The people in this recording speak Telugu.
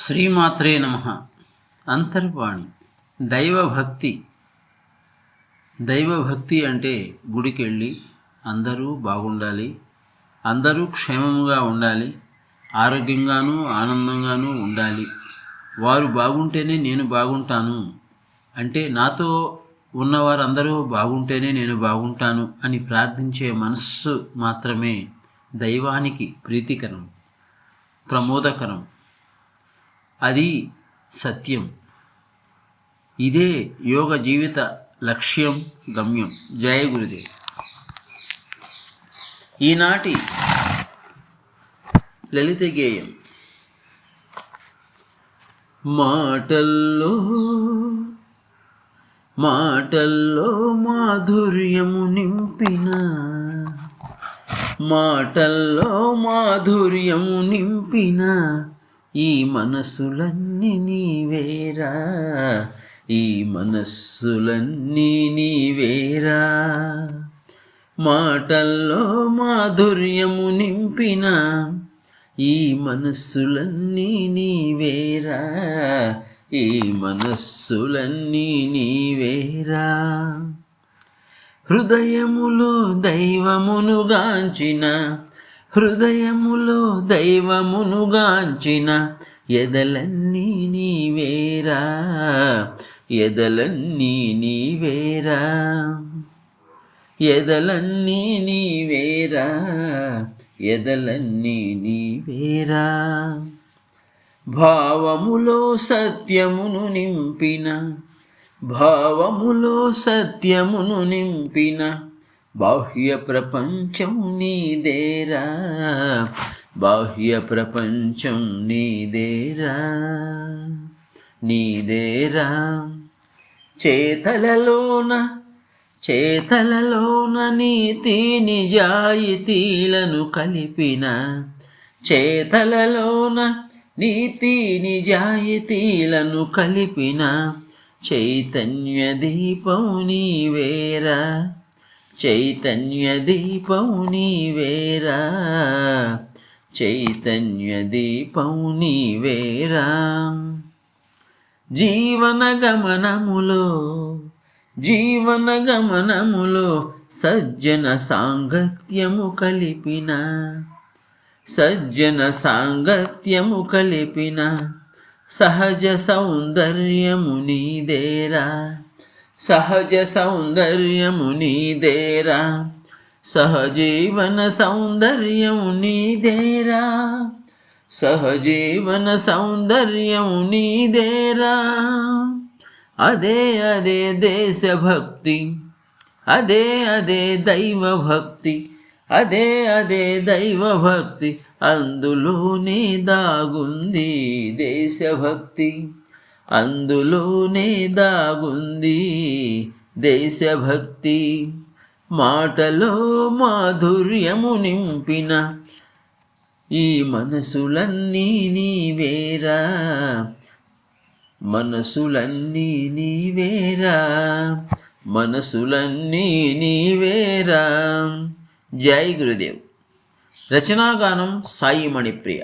శ్రీమాత్రే నమ. అంతర్వాణి. దైవభక్తి. దైవభక్తి అంటే గుడికి వెళ్ళి అందరూ బాగుండాలి అందరూ క్షేమముగా ఉండాలి ఆరోగ్యంగాను ఆనందంగాను ఉండాలి. వారు బాగుంటేనే నేను బాగుంటాను. అంటే నాతో ఉన్నవారందరూ బాగుంటేనే నేను బాగుంటాను అని ప్రార్థించే మనస్సు మాత్రమే దైవానికి ప్రీతికరం ప్రమోదకరం. అది సత్యం. ఇదే యోగ జీవిత లక్ష్యం గమ్యం. జయ గురుదేవ్. ఈనాటి లలిత గేయం. మాటల్లో మాటల్లో మాధుర్యము నింపిన మాటల్లో మాధుర్యము నింపిన ఈ మనస్సులన్నీ నీవేరా? ఈ మనస్సులన్నీ నీవేరా? మాటల్లో మాధుర్యము నింపిన ఈ మనస్సులన్నీ నీవేరా? ఈ మనస్సులన్నీ నీవేరా? హృదయములో దైవమునుగాంచిన హృదయములో దైవమునుగాంచిన ఎదలన్నీ నీవేరా ఎదలన్నీ నీవేరా ఎదలన్నీ నీవేరా ఎదలన్నీ నీవేరా. భావములో సత్యమును నింపిన భావములో సత్యమును నింపిన బాహ్య ప్రపంచం నీదేరా బాహ్య ప్రపంచం నీదేరా నీదేరా. చేతలలోన చేతలలోన నీతి నిజాయితీలను కలిపిన చేతలలోన నీతి నిజాయితీలను కలిపిన చైతన్య దీపం నీవేరా. చైతన్య దీపం నీవేరా చైతన్య దీపం నీవేరా జీవన గమనములో జీవన గమనములో సజ్జన సాంగత్యము కలిపిన సజ్జన సాంగత్యము కలిపిన సహజ సౌందర్యము నీదేరా. సహజ సౌందర్యము నీదేరా. సహజీవన సౌందర్యము నీదేరా. సహజీవన సౌందర్యము నీదేరా. అదే అదే దేశభక్తి అదే అదే దైవభక్తి అదే అదే దైవభక్తి అందులోనే దాగుంది దేశభక్తి. అందులోనే దాగుంది దేశభక్తి. మాటలో మాధుర్యము నింపిన ఈ మనసులన్నీ నీవేరా మనసులన్నీ నీవేరా మనసులన్నీ నీవేరా జై గురుదేవ్. రచనాగానం సాయి మణిప్రియ.